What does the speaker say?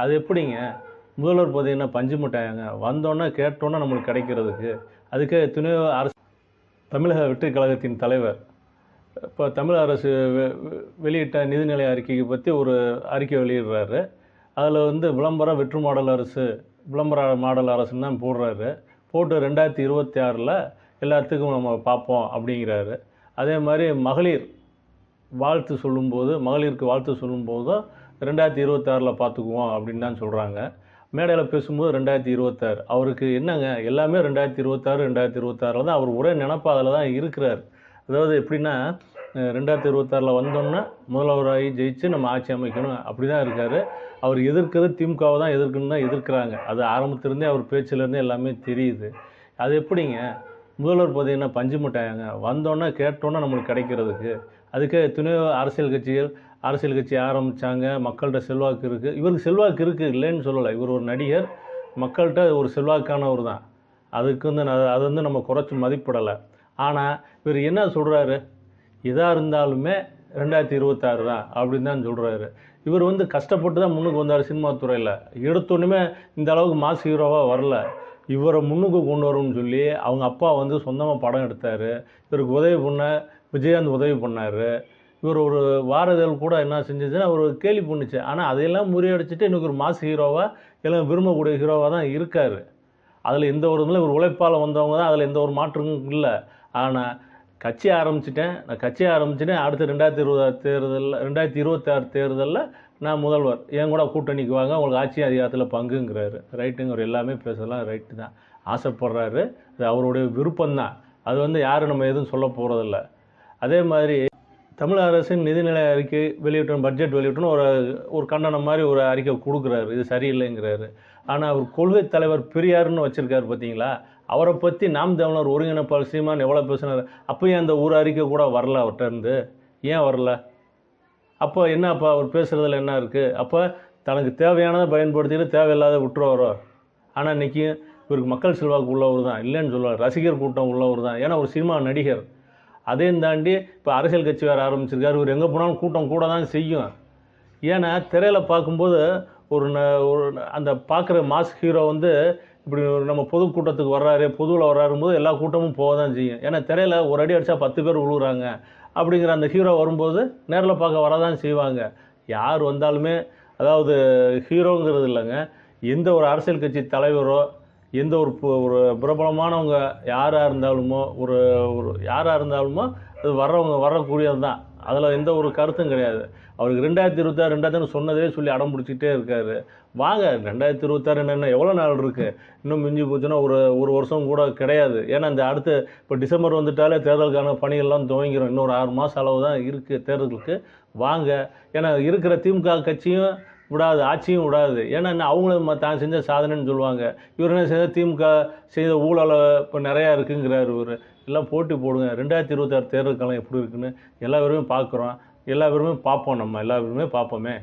அது எப்படிங்க? முதல்வர் பார்த்தீங்கன்னா பஞ்சு மிட்டாயாங்க? வந்தோன்னே கேட்டோன்னே நம்மளுக்கு கிடைக்கிறதுக்கு. அதுக்கு துணை அரசு தமிழக வெற்றி கழகத்தின் தலைவர் இப்போ தமிழக அரசு வெ- வெளியிட்ட நிதிநிலை அறிக்கையை பற்றி ஒரு அறிக்கை வெளியிடுறாரு. அதில் வந்து விளம்பரம் வெற்று மாடல் அரசு விளம்பர மாடல் அரசுன்னு தான் போடுறாரு. போட்டு ரெண்டாயிரத்தி இருபத்தி ஆறில் எல்லாத்துக்கும் நம்ம பார்ப்போம் அப்படிங்கிறாரு. அதே மாதிரி மகளிர் வாழ்த்து சொல்லும்போது மகளிருக்கு வாழ்த்து சொல்லும்போதும் ரெண்டாயிரத்தி இருபத்தாறில் பார்த்துக்குவோம் அப்படின்னு தான் சொல்கிறாங்க மேடையில் பேசும்போது ரெண்டாயிரத்தி இருபத்தாறு. அவருக்கு என்னங்க? எல்லாமே ரெண்டாயிரத்தி இருபத்தாறு ரெண்டாயிரத்தி இருபத்தாறில் தான் அவர் ஒரே நினப்பு அதில் தான் இருக்கிறார். அதாவது எப்படின்னா ரெண்டாயிரத்தி இருபத்தாறில் வந்தோன்னே முதல்வராகி ஜெயிச்சு நம்ம ஆட்சி அமைக்கணும் அப்படி தான் இருக்கார். அவர் எதிர்க்கிறது திமுகவை தான் எதிர்க்கணும் தான் எதிர்க்கிறாங்க. அது ஆரம்பத்திலேருந்தே அவர் பேச்சிலேருந்தே எல்லாமே தெரியுது. அது எப்படிங்க? முதல்வர் பார்த்தீங்கன்னா பஞ்சு மிட்டாயாங்க. வந்தோன்னே கேட்டோன்னே நம்மளுக்கு கிடைக்கிறதுக்கு. அதுக்கு துணை அரசியல் கட்சிகள் அரசியல் கட்சி ஆரம்பித்தாங்க மக்கள்கிட்ட செல்வாக்கு இருக்குது இவருக்கு செல்வாக்கு இருக்குது இல்லைன்னு சொல்லலை. இவர் ஒரு நடிகர். மக்கள்கிட்ட ஒரு செல்வாக்கானவர் தான். அதுக்கு வந்து அது வந்து நம்ம குறைச்சி மதிப்பிடலை. ஆனால் இவர் என்ன சொல்கிறாரு எதாக இருந்தாலுமே ரெண்டாயிரத்தி இருபத்தாறு தான் அப்படின்னு தான் சொல்கிறாரு இவர் வந்து கஷ்டப்பட்டு தான் முன்னுக்கு வந்தார் சினிமா துறையில். எடுத்தோன்னுமே இந்த அளவுக்கு மாஸ் ஹீரோவாக வரல. இவரை முன்னுக்கு கொண்டு வரும்னு சொல்லி அவங்க அப்பா வந்து சொந்தமாக படம் எடுத்தார். இவருக்கு உதவி பண்ண விஜயகாந்த் உதவி பண்ணார். இவர் ஒரு வார இதழ் கூட என்ன செஞ்சுச்சுன்னா ஒரு கேள்வி பண்ணுச்சு. ஆனால் அதையெல்லாம் முறியடிச்சிட்டு இன்றைக்கி ஒரு மாஸ் ஹீரோவாக எல்லாம் விரும்பக்கூடிய ஹீரோவாக தான் இருக்கார். அதில் எந்த ஒரு இதில் ஒரு உழைப்பால் வந்தவங்க தான். அதில் எந்த ஒரு மாற்றமும் இல்லை. ஆனால் கட்சி ஆரம்பிச்சிட்டேன். நான் கட்சி ஆரம்பிச்சிட்டேன். அடுத்த ரெண்டாயிரத்தி இருபது தேர்தலில் ரெண்டாயிரத்தி இருபத்தாறு தேர்தலில் நான் முதல்வர். என் கூட கூட்டணிக்கு வாங்க உங்களுக்கு ஆட்சி அதிகாரத்தில் பங்குங்கிறாரு. ரைட்டுங்கிற எல்லாமே பேசலாம் ரைட்டு தான். ஆசைப்படுறாரு அது அவருடைய விருப்பம்தான் அது வந்து யாரும் நம்ம எதுவும் சொல்ல போகிறதில்ல அதே மாதிரி தமிழக அரசின் நிதிநிலை அறிக்கை வெளியிட்டணும் பட்ஜெட் வெளியிட்டோன்னு ஒரு ஒரு கண்டனம் மாதிரி ஒரு அறிக்கை கொடுக்குறாரு. இது சரியில்லைங்கிறாரு. ஆனால் அவர் கொள்கை தலைவர் பெரியார்னு வச்சுருக்காரு பார்த்தீங்களா அவரை பற்றி நாம் தமிழர் ஒருங்கிணைப்பாளர் சீமான் எவ்வளோ பேசினார்? அப்பயும் அந்த ஒரு அறிக்கை கூட வரல அவர்கிட்ட இருந்து. ஏன் வரல? அப்போ என்ன அப்போ அவர் பேசுகிறதுல என்ன இருக்குது அப்போ தனக்கு தேவையானதை பயன்படுத்திட்டு தேவையில்லாத விட்டுருவாரோ? ஆனால் இன்றைக்கி இவருக்கு மக்கள் செல்வாக்கு உள்ளவர் தான். இல்லைன்னு சொல்லுவார். ரசிகர் கூட்டம் உள்ளவர் தான். ஏன்னா ஒரு சினிமா நடிகர். அதையும் தாண்டி இப்போ அரசியல் கட்சி வேறு ஆரம்பிச்சிருக்காரு. இவர் எங்கே போனாலும் கூட்டம் கூட தான் செய்யும். ஏன்னா திரையில் பார்க்கும்போது ஒரு ந- ஒரு அந்த பார்க்குற மாஸ் ஹீரோ வந்து இப்படி நம்ம நம்ம பொதுக்கூட்டத்துக்கு வர்றாரு பொதுவில் வர்றாரும்போது எல்லா கூட்டமும் போக தான் செய்யும். ஏன்னா திரையில் ஒரு அடி அடித்தா பத்து பேர் விழுகுறாங்க அப்படிங்கிற அந்த ஹீரோ வரும்போது நேரில் பார்க்க வரதான் செய்வாங்க. யார் வந்தாலுமே அதாவது ஹீரோங்கிறது இல்லைங்க. எந்த ஒரு அரசியல் கட்சி தலைவரோ எந்த ஒரு ஒரு பிரபலமானவங்க யாராக இருந்தாலுமோ ஒரு ஒரு யாராக இருந்தாலுமோ அது வர்றவங்க வரக்கூடியது தான் அதில் எந்த ஒரு கருத்தும் கிடையாது. அவருக்கு ரெண்டாயிரத்தி இருபத்தாறு ரெண்டாயிரத்தி சொன்னதே சொல்லி அடம் பிடிச்சிட்டே இருக்காரு. வாங்க ரெண்டாயிரத்தி இருபத்தாறு என்ன எவ்வளோ நாள் இருக்குது இன்னும் மிஞ்சி போச்சுன்னா ஒரு ஒரு வருஷம் கூட கிடையாது. ஏன்னா இந்த அடுத்து இப்போ டிசம்பர் வந்துட்டாலே தேர்தலுக்கான பணிகள்லாம் துவங்கிடும் இன்னொரு ஆறு மாதம் அளவு தான் இருக்குது தேர்தலுக்கு. வாங்க. ஏன்னா இருக்கிற திமுக கட்சியும் விடாது ஆட்சியும் விடாது. ஏன்னா என்ன அவங்களும் தான் செஞ்ச சாதனைன்னு சொல்லுவாங்க. இவர் என்ன செய்த திமுக செய்த ஊழலை இப்போ நிறையா இருக்குங்கிறார் இவர். எல்லாம் போட்டி போடுங்க. ரெண்டாயிரத்தி இருபத்தாறு தேர்தல் காலம் எப்படி இருக்குன்னு எல்லா பேருமே பார்க்குறோம். எல்லா பேருமே பார்ப்போம் நம்ம. எல்லா பேருமே பார்ப்போமே.